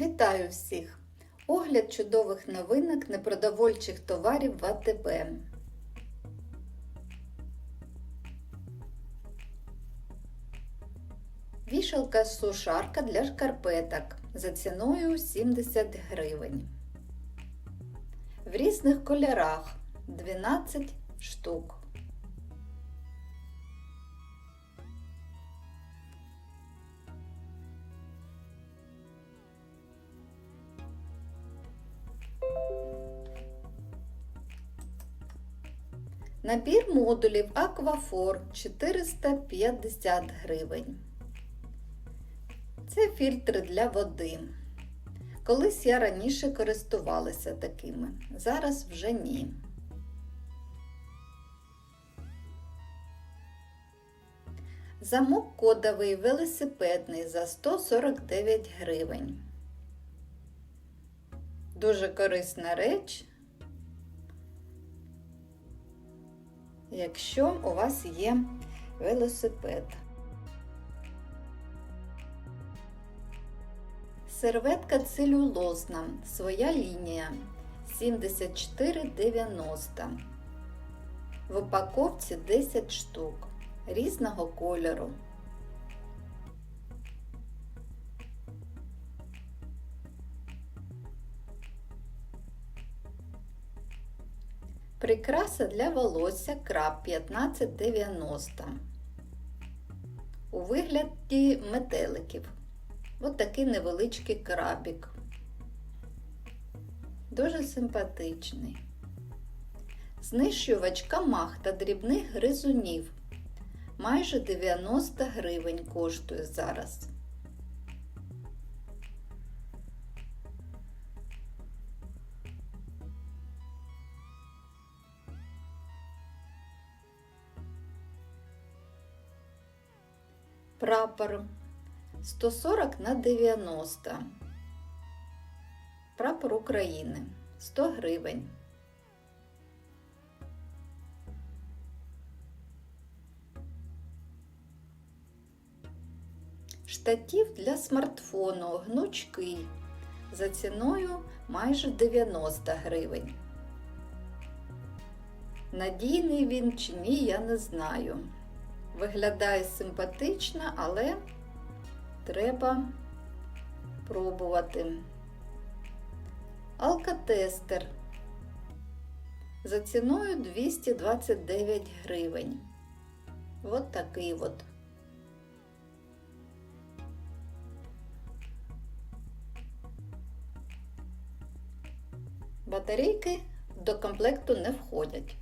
Вітаю всіх! Огляд чудових новинок непродовольчих товарів в АТБ. Вішалка сушарка для шкарпеток за ціною 70 гривень. В різних кольорах 12 штук. Набір модулів Аквафор 450 гривень. Це фільтри для води. Колись я раніше користувалася такими, зараз вже ні. Замок кодовий велосипедний за 149 гривень. Дуже корисна реч, якщо у вас є велосипед. Серветка целюлозна, своя лінія 74,90. В упаковці 10 штук різного кольору. Прикраса для волосся краб 1590. У вигляді метеликів. Ось такий невеличкий крабік. Дуже симпатичний. Знищувач камах та дрібних гризунів. Майже 90 гривень коштує зараз. Прапор 140 на 90. Прапор України 100 гривень. Штатів для смартфону гнучкий за ціною майже 90 гривень. Надійний він чи ні, я не знаю. Виглядає симпатично, але треба пробувати. Алкотестер за ціною 229 гривень. От такий от. Батарейки до комплекту не входять.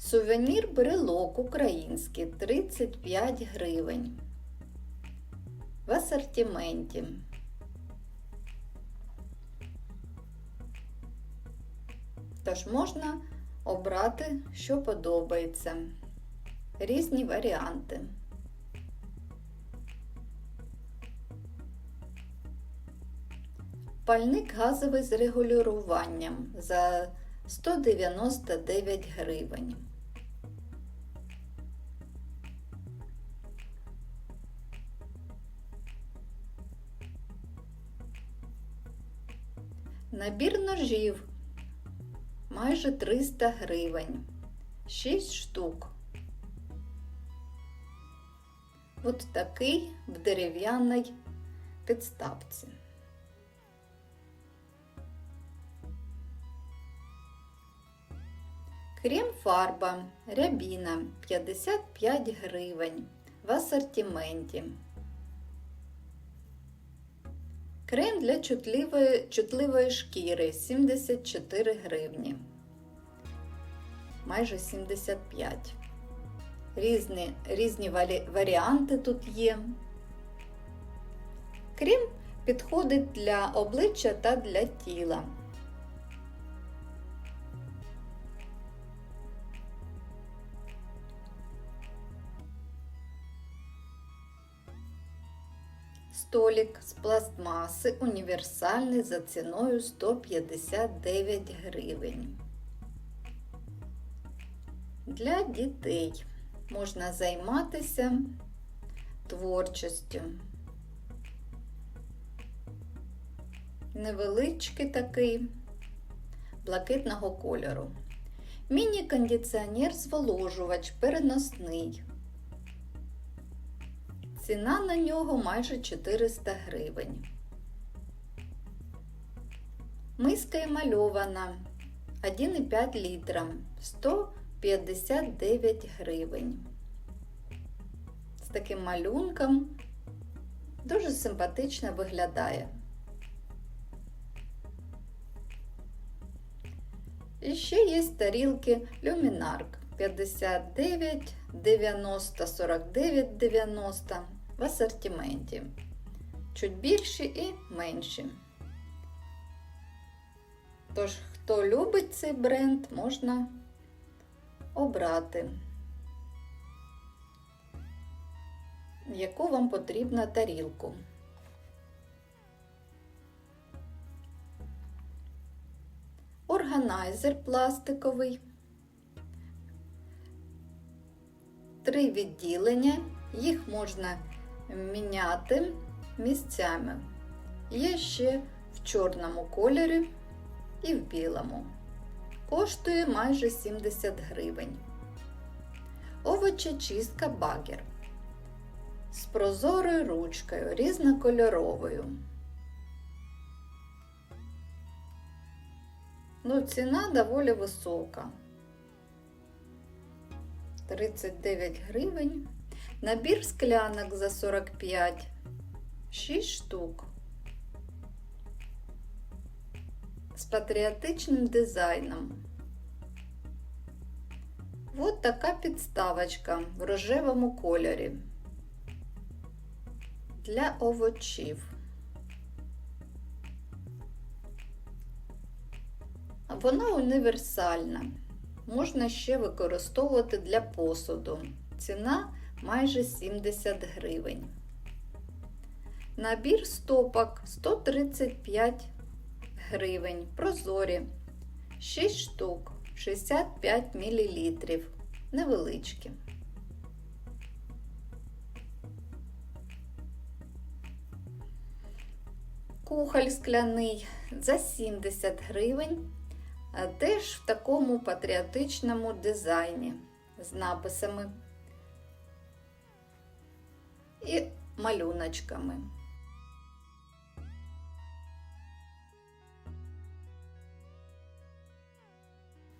Сувенір брелок український 35 гривень. В асортименті. Тож можна обрати, що подобається. Різні варіанти. Пальник газовий з регулюванням за 199 гривень. Набір ножів майже 300 гривень. 6 штук. От такий в дерев'яній підставці. Крем фарба рябіна 55 гривень в асортименті. Крем для чутливої, чутливої шкіри 74 гривні. Майже 75. Різні, різні варіанти тут є. Крем підходить для обличчя та для тіла. Столик з пластмаси універсальний за ціною 159 гривень. Для дітей можна займатися творчістю. невеличкий такий блакитного кольору. Міні-кондиціонер зволожувач переносний. Ціна на нього майже 400 гривень. Миска емальована 1,5 літра 159 гривень. З таким малюнком дуже симпатично виглядає. І ще є тарілки Люмінарк 59, 90, 49, 90 в асортименті. Чуть більші і менші. Тож, хто любить цей бренд, можна обрати, яку вам потрібна тарілку. Органайзер пластиковий, три відділення, їх можна міняти місцями. Є ще в чорному кольорі і в білому. Коштує майже 70 гривень. Овочечистка багер з прозорою ручкою різнокольоровою. Ну, ціна доволі висока. 39 гривень. Набір склянок за 45, 6 штук. З патріотичним дизайном. От така підставочка в рожевому кольорі для овочів. Вона універсальна. Можна ще використовувати для посуду. Ціна майже 70 гривень. Набір стопок 135 гривень. Прозорі 6 штук, 65 мл. Невеличкі. Кухоль скляний за 70 гривень. Теж в такому патріотичному дизайні з написами і малюночками.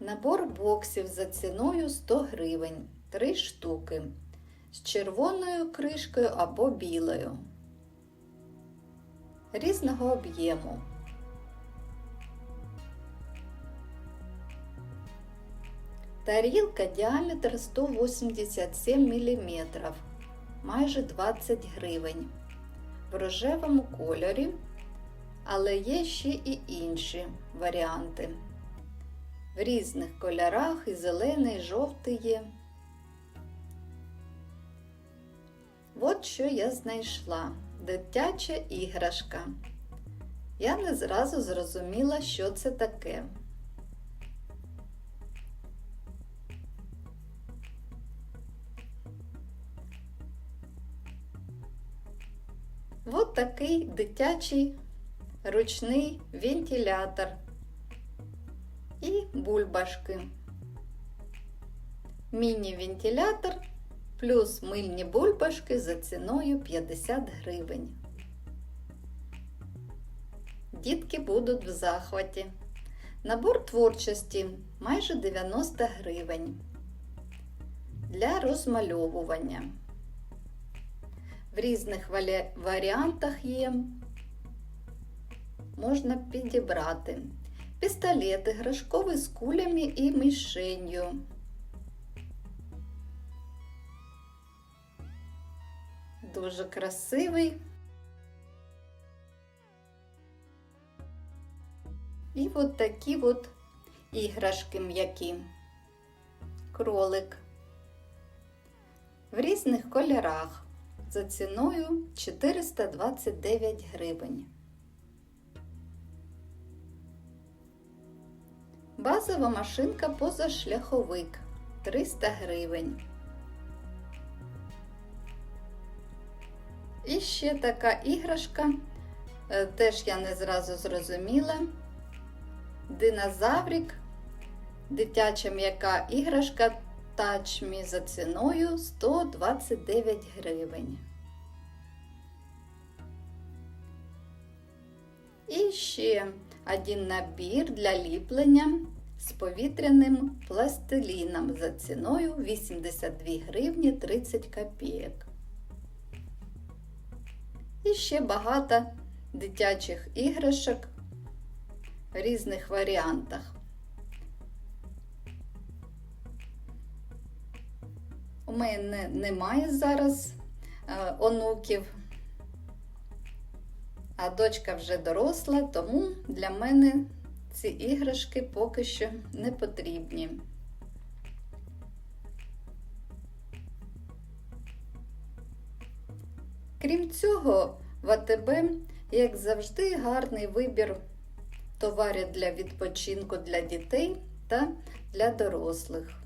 Набор боксів за ціною 100 гривень, 3 штуки з червоною кришкою або білою, різного об'єму. Тарілка діаметр 187 мм, майже 20 гривень. В рожевому кольорі, але є ще і інші варіанти. В різних кольорах і зелений, і жовтий є. От що я знайшла дитяча іграшка. Я не зразу зрозуміла, що це таке. От такий дитячий ручний вентилятор і бульбашки. Міні-вентилятор плюс мильні бульбашки за ціною 50 гривень. Дітки будуть в захваті. Набор творчості майже 90 гривень. Для розмальовування. В різних варіантах є, можна підібрати. Пістолет іграшковий з кулями і мішенью. Дуже красивий. І от такі от іграшки м'які, кролик. В різних кольорах за ціною 429 гривень. Базова машинка позашляховик 300 гривень. І ще така іграшка е, теж я не зразу зрозуміла. Динозаврик, дитяча м'яка іграшка Touch за ціною 129 гривень. І ще один набір для ліплення з повітряним пластиліном за ціною 82 гривні 30 копійок. І ще багато дитячих іграшок в різних варіантах. У мене немає зараз е, онуків, а дочка вже доросла, тому для мене ці іграшки поки що не потрібні. Крім цього, в АТБ, як завжди, гарний вибір товарів для відпочинку для дітей та для дорослих.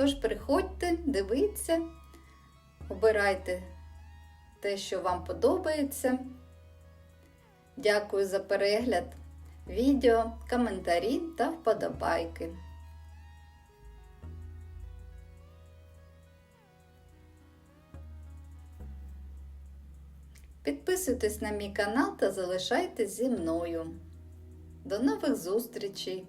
Тож приходьте, дивіться, обирайте те, що вам подобається. Дякую за перегляд відео, коментарі та вподобайки. Підписуйтесь на мій канал та залишайтесь зі мною. До нових зустрічей!